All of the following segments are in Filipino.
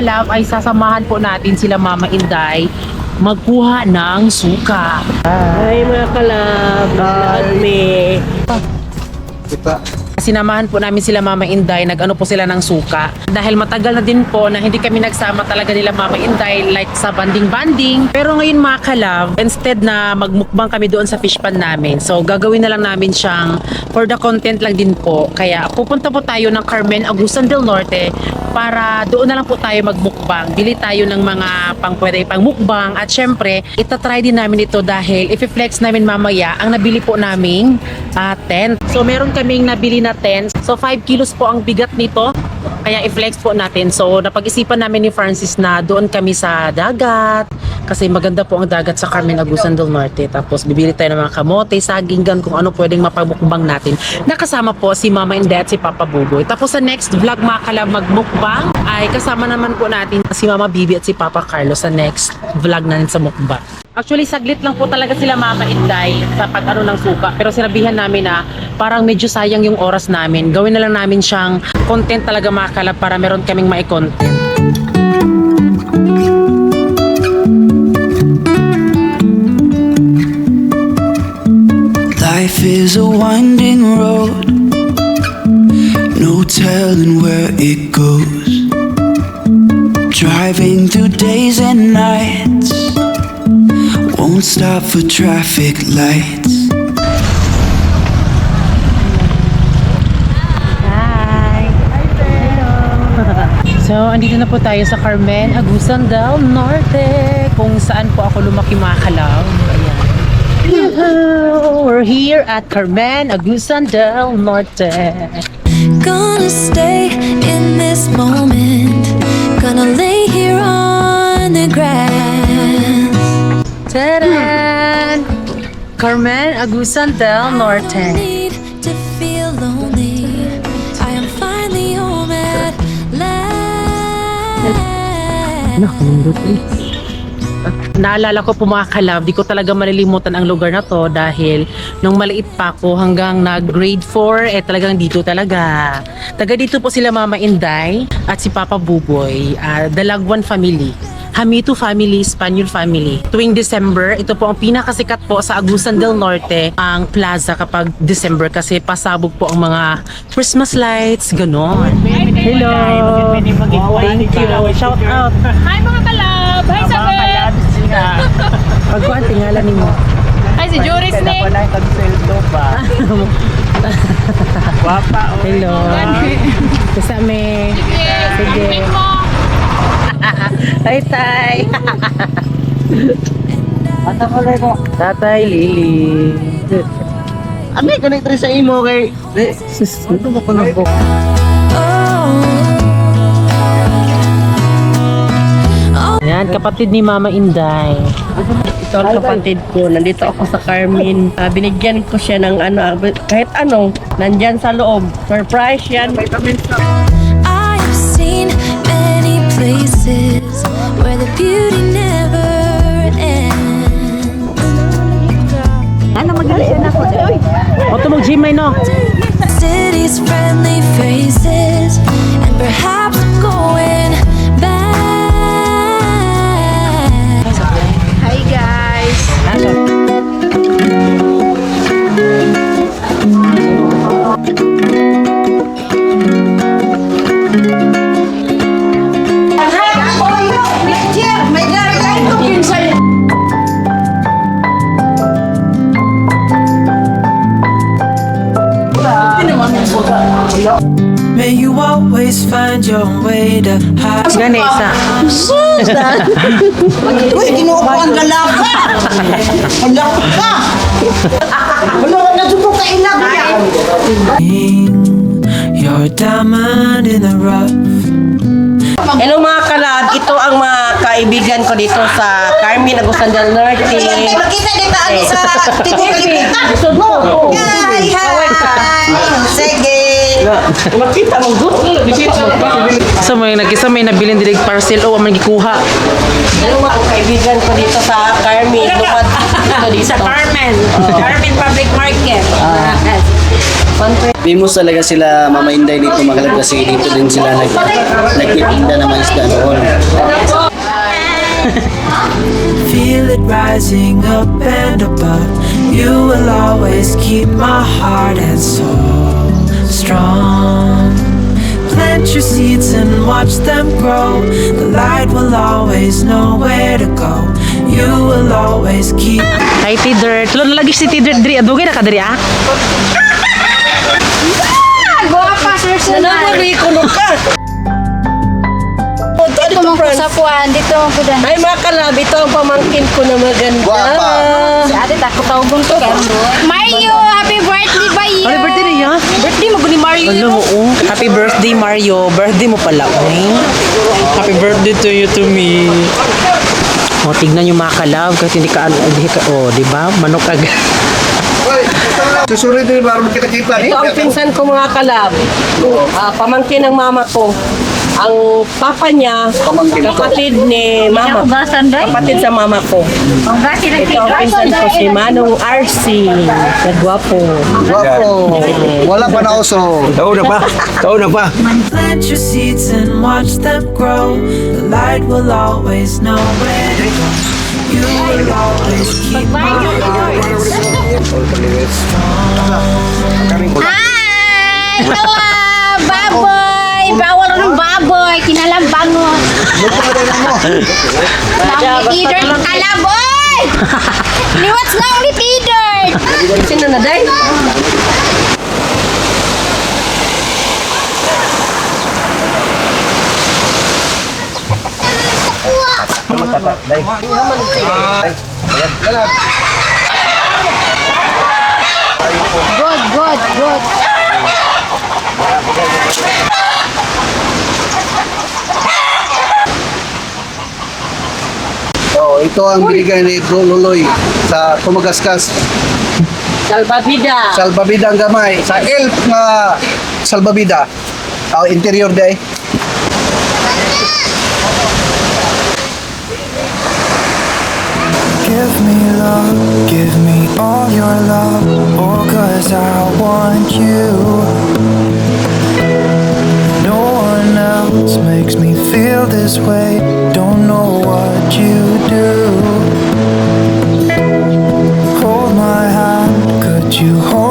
kalab ay sasamahan po natin sila Mama Inday. Magkuha ng suka. Hi. Mga kalab, lahat me. Sinamahan po namin sila Mama Inday, nag-ano po sila ng suka. Dahil matagal na din po na hindi kami nagsama talaga nila Mama Inday like sa banding-banding. Pero ngayon mga kalab, instead na magmukbang kami doon sa fish pan namin, so gagawin na lang namin siyang for the content lang din po. Kaya pupunta po tayo ng Carmen Agusan del Norte para doon na lang po tayo magmukbang. Bili tayo ng mga pang pwede pang mukbang at syempre, itatry din namin ito dahil i-flex namin mamaya ang nabili po naming ah, tent. So meron kaming nabili na tent. So 5 kilos po ang bigat nito. Kaya i-flex po natin. So napag-isipan namin ni Francis na doon kami sa dagat. Kasi maganda po ang dagat sa Carmen Agusan del Norte. Tapos bibili tayo ng mga kamote, saging, gan, kung ano pwedeng mapamukbang natin. Nakasama po si Mama Inday at si Papa Buboy. Tapos sa next vlog mga kalab magmukbang ay kasama naman po natin si Mama Bibi at si Papa Carlos sa next vlog natin sa mukbang. Actually, saglit lang po talaga sila Mama sa pag-ano ng suka. Pero sinabihan namin na parang medyo sayang yung oras namin. Gawin na lang namin siyang content talaga mga kalab para meron kaming mai-content. Life is a winding road, no telling where it goes. Driving through days and nights, won't stop for traffic lights. So, andito na po tayo sa Carmen Agusan del Norte, kung saan po ako lumaki mga kalaw. Ayan. We're here at Carmen Agusan del Norte. Gonna stay in this moment. Gonna lay here on the grass. Tadaan! Carmen Agusan del Norte. Need to feel Naalala ko po mga kalab, di ko talaga malilimutan ang lugar na to dahil nung maliit pa ako hanggang nag grade 4, eh talagang dito talaga. Taga dito po sila Mama Inday at si Papa Buboy, ah, Dalagwan family. Hamito family, Spaniel family. Tuwing December, ito po ang pinakasikat po sa Agusan del Norte, ang plaza kapag December kasi pasabog po ang mga Christmas lights, ganon. Hello! Thank you. Shout out. Hi mga kalab! Hi Sabet! Pagkuhan, tingala ninyo. Hi si Juris ni! Hello. Kasame. Sige. Sige! mo! Tay, tay. Tatay Lili. Ano yung connect rin sa imo kay... Ano ba ko na kapatid ni Mama Inday. Ito ang kapatid ko. Nandito ako sa Carmen. Ah, binigyan ko siya ng ano, ah, kahit ano, nandyan sa loob. Surprise yan. I have seen many places where the beauty never ends. O, tumog gym no? City's friendly faces, and perhaps I'm going May you always find your way to hide. Ganesa. Uy, kinuha ko ang galaka. Wala ka. Wala ka na subo ka ilag yan. You're a diamond in the rough. Hello mga kalab, ito ang mga kaibigan ko dito sa Carmen Agusan del Norte. Makita dito ano sa tito kita. Gusto mo? Hi, hi. Sige. Makita mo gusto. Sa may nagkisa may nabilin dilig parcel o man gikuha. Hello mga kaibigan ko dito sa Carmen. Sa Carmen. Carmen Public Market. Famous talaga sila Mama Inday dito Magalab kasi dito din sila nag nagtitinda ng mga isda noon. Feel it rising up and above. You will always keep my heart and soul strong. Plant your seeds and watch them grow. The light will always know where to go. You will always keep. Hi, T-Dirt. Lo, lagi si T-Dirt diri. Adugay na ka diri, ah? Guwapa, sir, sir. Nanamari ko nung ka. Punta Dito dito, mo sa puan. Dito mo ko. Ay mga kalab, ito ang pamangkin ko na maganda. Si ate, tako tawgon ko. Mario, happy iyo? Happy birthday niya. Birthday mo ko ni Mario. Alam mo, oh. Happy birthday, Mario. Birthday mo pala, eh. Happy birthday to you, to me. O, tignan yung mga kalab kasi hindi ka, ano, hindi ka, oh, di ba? Manok ka. Susunod din para magkita-kita. Ito ang pinsan ko mga kalab. Ah, pamangkin ng mama ko. Ang papa niya, kapatid ni mama. Kapatid sa mama ko. Ito ang pinsan ko si Manong RC. Nagwapo. Wapo. Wala pa na uso. Taon na pa. Taon na pa. Plant your seeds and watch them grow. The light will always know where to go. You will always keep my heart soul Hi! Hello! Baboy! Bawal ng baboy! Kinalambangot! Long leader kalaboy! Liwats long leader! Sino na day? Good, good, good. So, ito ang binigay ni Bro Luloy sa Tumagaskas. Salbabida. Salbabida ang gamay. Sa elf nga salbabida. Ang interior day. Give me love, give me all your love, oh cause I want you. Else makes me feel this way, don't know what you do. Hold my hand, could you hold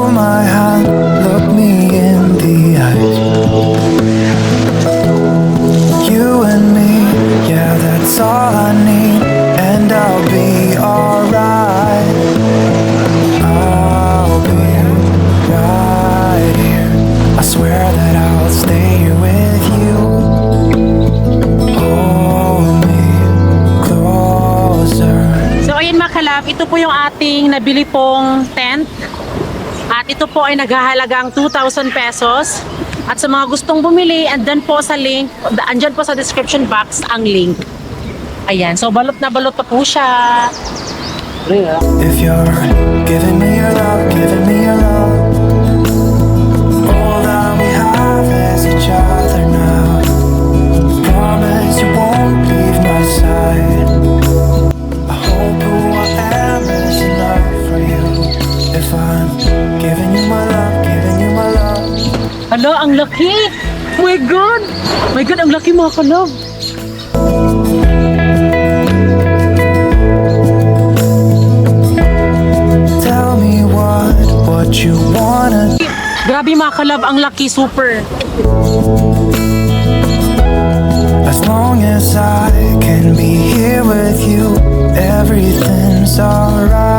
po yung ating nabili pong tent. At ito po ay naghahalagang 2,000 pesos. At sa mga gustong bumili, andyan po sa link, andyan po sa description box ang link. Ayan, so balot na balot pa po siya. If you're giving me your love, Hala, ang laki! My God! My God, ang laki mga kalab! Tell me what, what you wanna Grabe mga kalab, ang laki, super! As long as I can be here with you, everything's alright.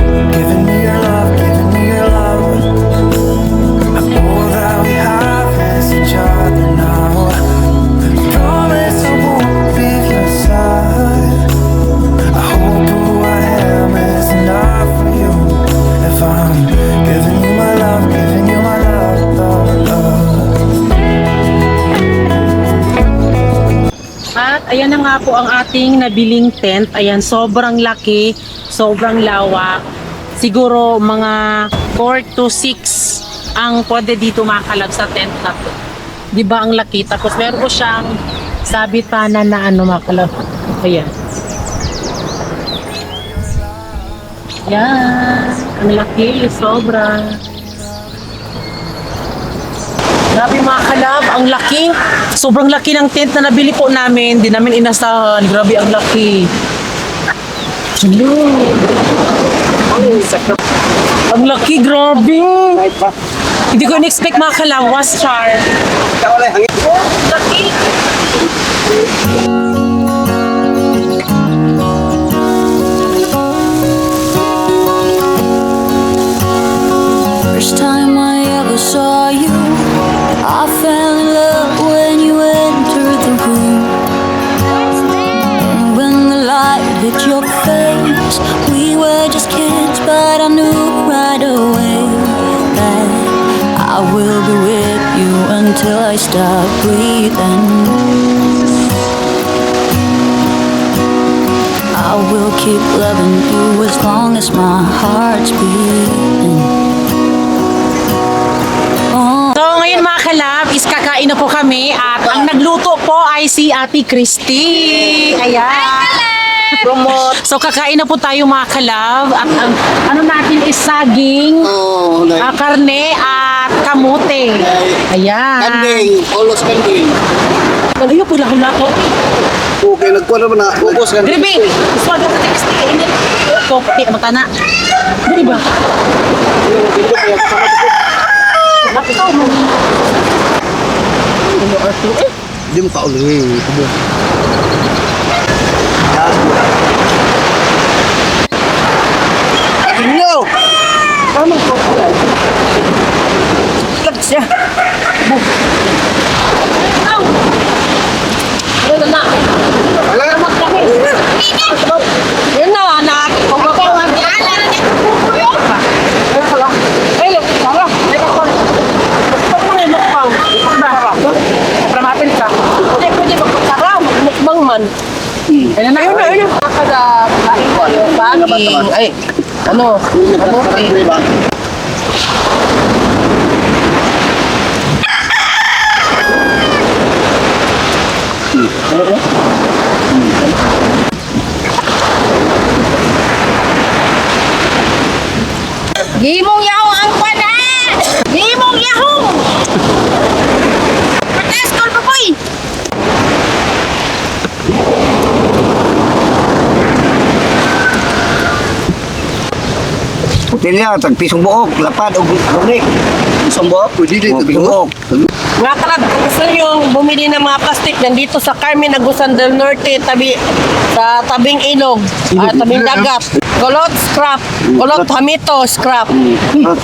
po ang ating nabiling tent. Ayan, sobrang laki, sobrang lawak. Siguro mga 4 to 6 ang pwede dito makalag sa tent na to. Di ba ang laki? Tapos meron po siyang sabitanan na ano makalag. Ayan. Yan. Ang laki, sobra. Grabe mga kalab, ang laki. Sobrang laki ng tent na nabili po namin. Di namin inasahan. Grabe ang laki. Hello. Ang laki, grabe. Hindi ko in-expect mga kalawas, Char. Laki. First time I ever saw you, keep loving you as long as my heart's beating. Kalab, is kakain na po kami at ang nagluto po ay si Ate Christy. Ayan. Promote. So kakain na po tayo mga kalab at ang ano natin is saging, Oh, like, ah, karne at kamote. Ayan. kanding, ulos kanding. Malayo po lang ko. Okay, nagkuha naman na. Ubos kanding. Dribi, swag ka Christy. Ini. Ko pati matana. Di ba? Nakita mo. Ano ato eh? Hindi mo kauli. Kubo. Inyo! Tama ko. Lag siya. Ano na? Yun na, anak. Kung ako, Pramapin ka. Hindi, pwede magpagkara. Mukbang man. Ayun na, ayun na, ayun na. Kada kain ko, Ay, ano? Ano? Gimong Puti niya, tag pisong buok, lapad, o bunik. Isang buwan, pwede din. O, pisong buok. Mga kalab, kung gusto nyo bumili ng mga plastic nandito sa Carmen Agusan del Norte, tabi, sa tabing ilog, ah, tabing dagat. Kulot scrap, kulot hamito scrap.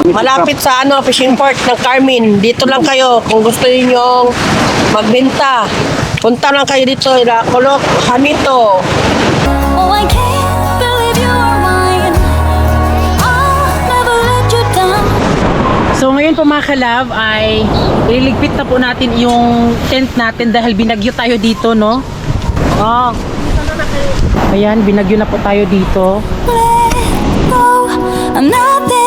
Malapit sa ano fishing port ng Carmen. Dito lang kayo kung gusto niyo magbenta. Punta lang kayo dito, ila kulot hamito. Oh, I can't ngayon po mga kalab ay ililigpit na po natin yung tent natin dahil binagyo tayo dito, no? Oh. Ayan, binagyo na po tayo dito. I'm nothing without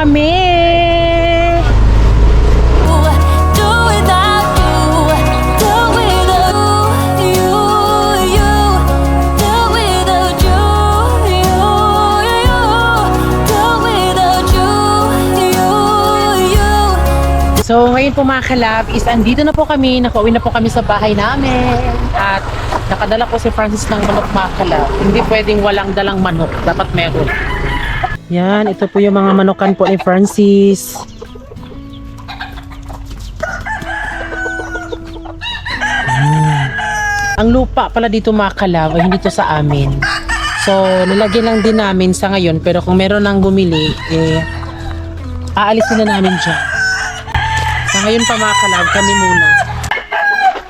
You. So ngayon po mga kalab is andito na po kami, nakauwi na po kami sa bahay namin at Nakadala po si Francis ng manok makala. Hindi pwedeng walang dalang manok. Dapat meron. Yan, ito po yung mga manukan po ni Francis. Ang lupa pala dito makalaw ay hindi to sa amin. So, nilagyan lang din namin sa ngayon pero kung meron nang bumili, eh, aalisin na namin dyan. Sa ngayon pa makalaw, kami muna.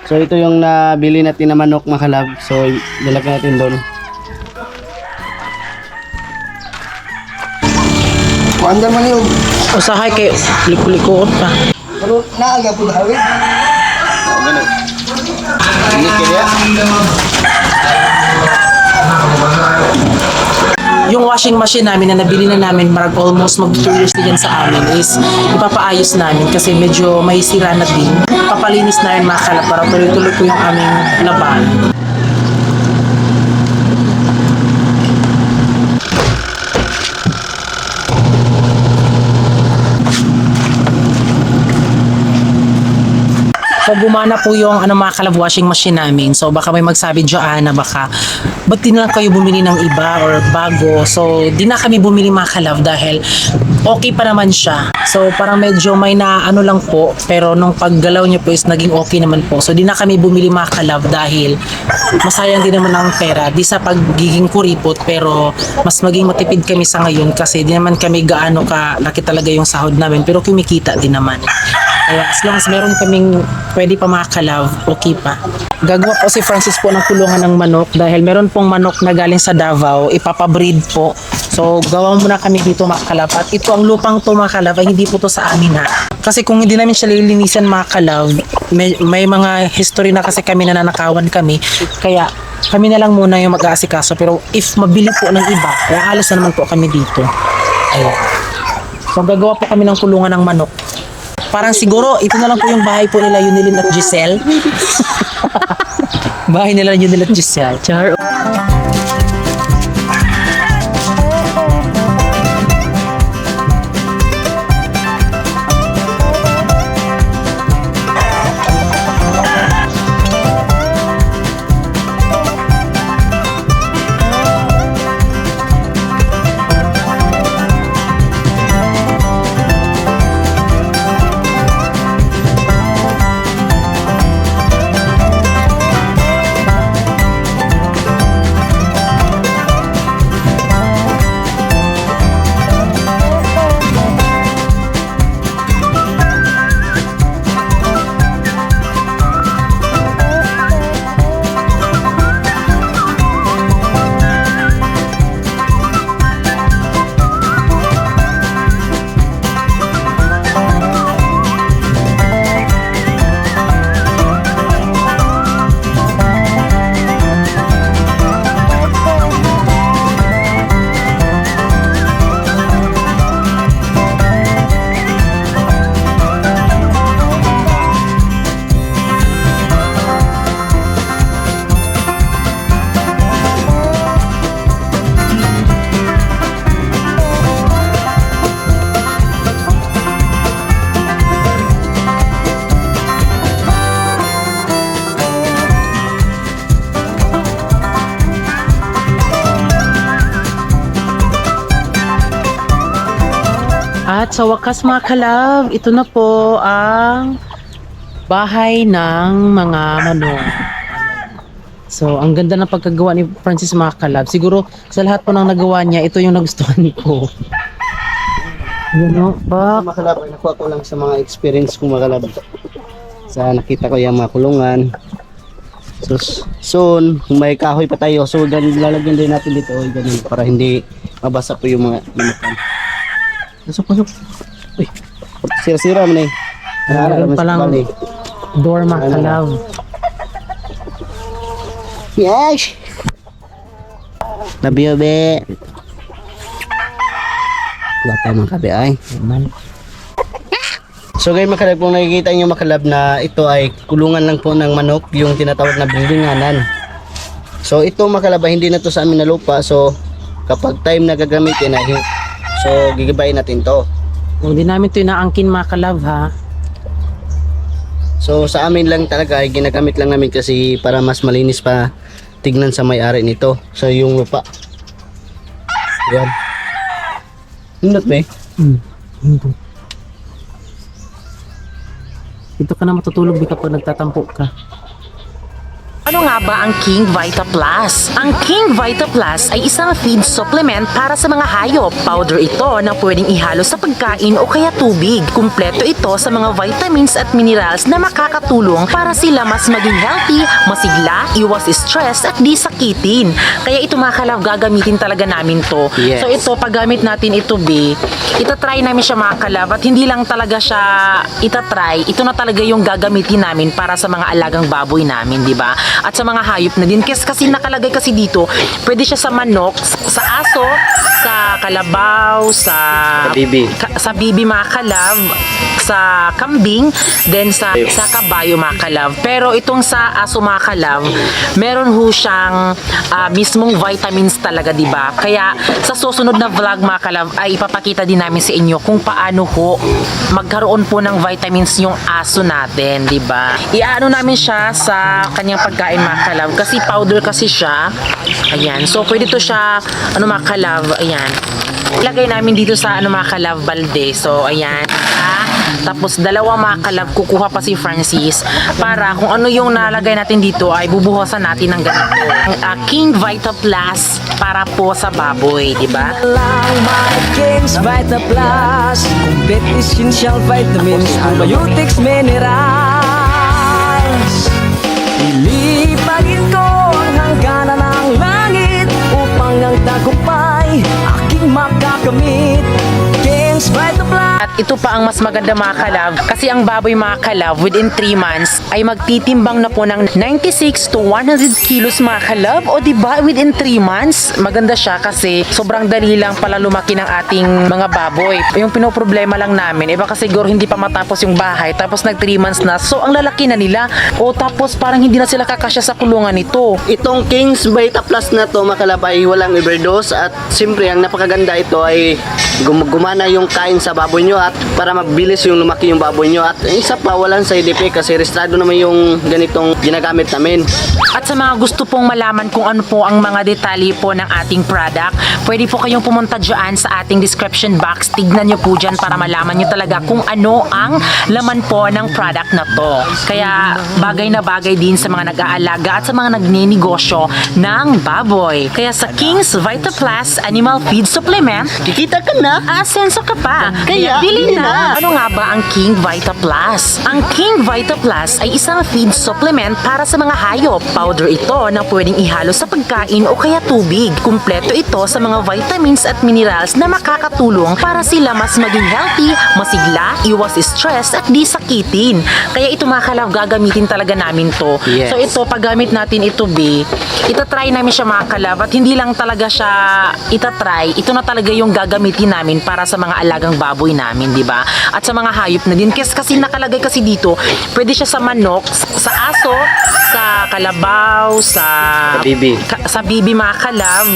So ito yung nabili natin na manok mga kalab. So lalagyan natin doon. Kuanda man yun. Usahay kay liko-likoot pa. Pero naaga po hawid. Oh, ganun. Ini kaya. Yung washing machine namin na nabili na namin marag almost mag 2 years na yan sa amin is ipapaayos namin kasi medyo may sira na din. Papalinis na rin mga kalap para tuloy-tuloy po yung aming laban. Gumana po yung ano mga kalab washing machine namin. So baka may magsabi dyan na baka ba't di lang kayo bumili ng iba or bago. So di na kami bumili mga kalab dahil okay pa naman siya. So parang medyo may na ano lang po pero nung paggalaw niyo po is naging okay naman po. So di na kami bumili mga kalab dahil masayang din naman ang pera. Di sa pagiging kuripot pero mas maging matipid kami sa ngayon kasi di naman kami gaano ka laki talaga yung sahod namin pero kumikita din naman. Kaya as long as meron kaming pwede pa makakalav, okay pa. Gagawa po si Francis po ng kulungan ng manok dahil meron pong manok na galing sa Davao, ipapabreed po. So gawa muna kami dito makakalav. At ito ang lupang to makakalav ay hindi po to sa amin ha. Kasi kung hindi namin siya lilinisan makakalav, may, may mga history na kasi kami na nanakawan kami. Kaya kami na lang muna yung mag-aasikaso. Pero if mabili po ng iba, kaya alas na naman po kami dito. Ayun. So gagawa po kami ng kulungan ng manok. Parang siguro, ito na lang po yung bahay po nila Yunilin at Giselle. bahay nila Yunilin at Giselle. Char. Sa wakas mga kalab, ito na po ang bahay ng mga manok. So, ang ganda ng pagkagawa ni Francis mga kalab. Siguro sa lahat po ng nagawa niya, ito yung nagustuhan ko. Yan o, ba? Makalab, nakuha ko lang sa mga experience ko makalab. Sa nakita ko yung mga kulungan. So, soon, kung may kahoy pa tayo, so gan lalagyan din natin dito, oy, ganun, para hindi mabasa po yung mga manukan. Pasok, pasok. Uy, sira-sira mo na eh. Meron sa palang bali. door mga kalab. Yes! Love you, be. Wala pa mga kabe ay. So guys, makalab kung nakikita nyo makalab na ito ay kulungan lang po ng manok, yung tinatawag na buildinganan. So ito makalab hindi na to sa amin na lupa. So kapag time na gagamitin ay so gigibayin natin to. Hindi namin ito inaangkin mga kalab ha. So sa amin lang talaga ay ginagamit lang namin kasi para mas malinis pa tignan sa may-ari nito sa yung lupa. Yan. Hindot ba eh? Dito ka na matutulog di kapag nagtatampo ka. Ano nga ba ang King Vita Plus? Ang King Vita Plus ay isang feed supplement para sa mga hayop. Powder ito na pwedeng ihalo sa pagkain o kaya tubig. Kumpleto ito sa mga vitamins at minerals na makakatulong para sila mas maging healthy, masigla, iwas stress at di sakitin. Kaya ito mga kalab, gagamitin talaga namin to. Yes. So ito, paggamit natin ito, B, itatry namin siya mga kalab at hindi lang talaga siya itatry, ito na talaga yung gagamitin namin para sa mga alagang baboy namin, di ba? At sa mga hayop na din. Kasi, kasi nakalagay kasi dito, pwede siya sa manok, sa aso, sa kalabaw, sa... Sa bibi. ka- sa bibi mga kalab, sa kambing, then sa sa kabayo mga kalab. Pero itong sa aso mga kalab, meron ho siyang ah, mismong vitamins talaga, di ba? Kaya sa susunod na vlog mga kalab ay ipapakita din namin sa inyo kung paano ho magkaroon po ng vitamins yung aso natin, di ba? Iaano namin siya sa kanyang pagkain mga kalab kasi powder kasi siya. Ayan. So pwede to siya ano mga ayan. Ilagay namin dito sa ano mga balde. So ayan. Ah, tapos dalawa mga kukuha pa si Francis para kung ano yung nalagay natin dito ay bubuhusan natin ng ganito. Ah, King Vita Plus para po sa baboy, di ba? King's Vita Plus Complete essential vitamins Probiotics, minerals tagumpay aking makakamit King's Vita Plus At ito pa ang mas maganda mga kalab kasi ang baboy mga kalab within 3 months ay magtitimbang na po ng 96 to 100 kilos mga kalab o di ba within 3 months maganda siya kasi sobrang dali lang pala lumaki ng ating mga baboy. Yung pinoproblema lang namin iba kasi siguro hindi pa matapos yung bahay tapos nag 3 months na. So ang lalaki na nila. O tapos parang hindi na sila kakasya sa kulungan nito. Itong King's Vita Plus na to makalab ay walang overdose. At siyempre ang napakaganda ito ay gum- gumana yung kain sa baboy nyo at para mabilis yung lumaki yung baboy nyo at isa pa walang side effect kasi restrado naman yung ganitong ginagamit namin. At sa mga gusto pong malaman kung ano po ang mga detalye po ng ating product, pwede po kayong pumunta dyan sa ating description box. Tignan nyo po dyan para malaman nyo talaga kung ano ang laman po ng product na to. Kaya bagay na bagay din sa mga nag-aalaga at sa mga nagninegosyo ng baboy. Kaya sa King's Vita Plus Animal Feed Supplement, Kikita ka na! asenso ka pa. Kaya, bili na. Ano nga ba ang King Vita Plus? Ang King Vita Plus ay isang feed supplement para sa mga hayop. Powder ito na pwedeng ihalo sa pagkain o kaya tubig. Kumpleto ito sa mga vitamins at minerals na makakatulong para sila mas maging healthy, masigla, iwas stress at di sakitin. Kaya ito mga kalab, gagamitin talaga namin to. Yes. So ito, paggamit natin ito, B, itatry namin siya mga kalab at hindi lang talaga siya itatry, ito na talaga yung gagamitin namin para sa mga alagang baboy namin, di ba? At sa mga hayop na din. Kasi, kasi nakalagay kasi dito, pwede siya sa manok, sa aso, sa kalabaw, sa... Sa bibi. ka- sa bibi mga kalab,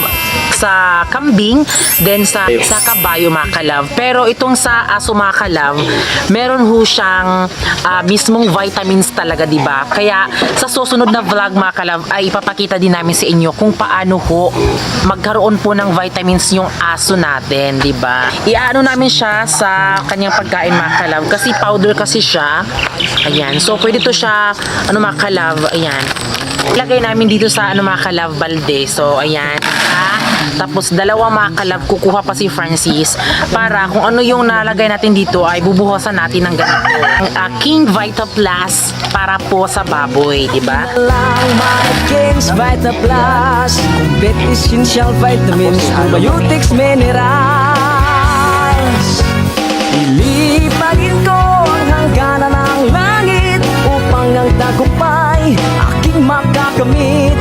sa kambing, then sa sa kabayo mga kalab. Pero itong sa aso mga kalab, meron ho siyang ah, mismong vitamins talaga, di ba? Kaya sa susunod na vlog mga kalab ay ipapakita din namin sa inyo kung paano ho magkaroon po ng vitamins yung aso natin, di ba? Iaano namin siya sa kanyang pagkain mga kalab kasi powder kasi siya. Ayan. So pwede to siya ano mga kalab, ayan. Ilagay namin dito sa ano mga kalab balde. So ayan. Tapos dalawa mga kalab kukuha pa si Francis para kung ano yung nalagay natin dito ay bubuhusan natin ng ganito. Ang ah, King Vita Plus para po sa baboy, di ba? King's Vita Plus Complete essential vitamins Probiotics, minerals tagumpay aking makakamit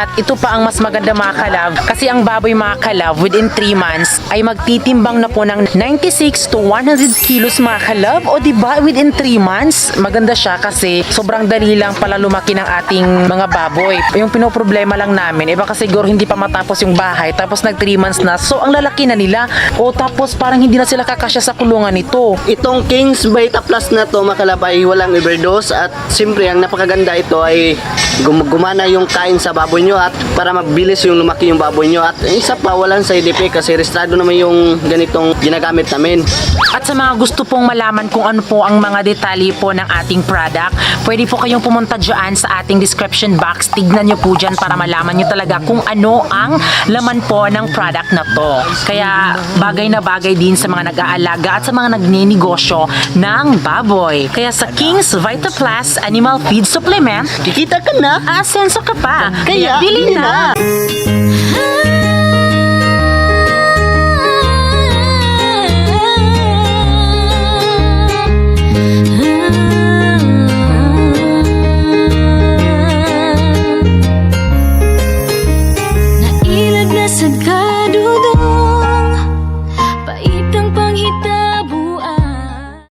At ito pa ang mas maganda mga kalab kasi ang baboy mga kalab within 3 months ay magtitimbang na po ng 96 to 100 kilos mga kalab o di ba? Within 3 months maganda siya kasi sobrang dali lang pala lumaki ng ating mga baboy. Yung pinoproblema lang namin iba kasi siguro hindi pa matapos yung bahay tapos nag 3 months na. So ang lalaki na nila. O tapos parang hindi na sila kakasya sa kulungan nito. Itong King's Beta Plus na to makalab ay walang overdose. At siyempre ang napakaganda ito ay gum- gumana yung kain sa baboy nyo at para mabilis yung lumaki yung baboy nyo at isa pa walang side effect kasi restrado naman yung ganitong ginagamit namin. At sa mga gusto pong malaman kung ano po ang mga detalye po ng ating product, pwede po kayong pumunta dyan sa ating description box. Tignan nyo po dyan para malaman nyo talaga kung ano ang laman po ng product na to. Kaya bagay na bagay din sa mga nag-aalaga at sa mga nagninegosyo ng baboy. Kaya sa King's Vita Plus Animal Feed Supplement, Kikita ka na! asenso ka pa. Kaya, bili na. Na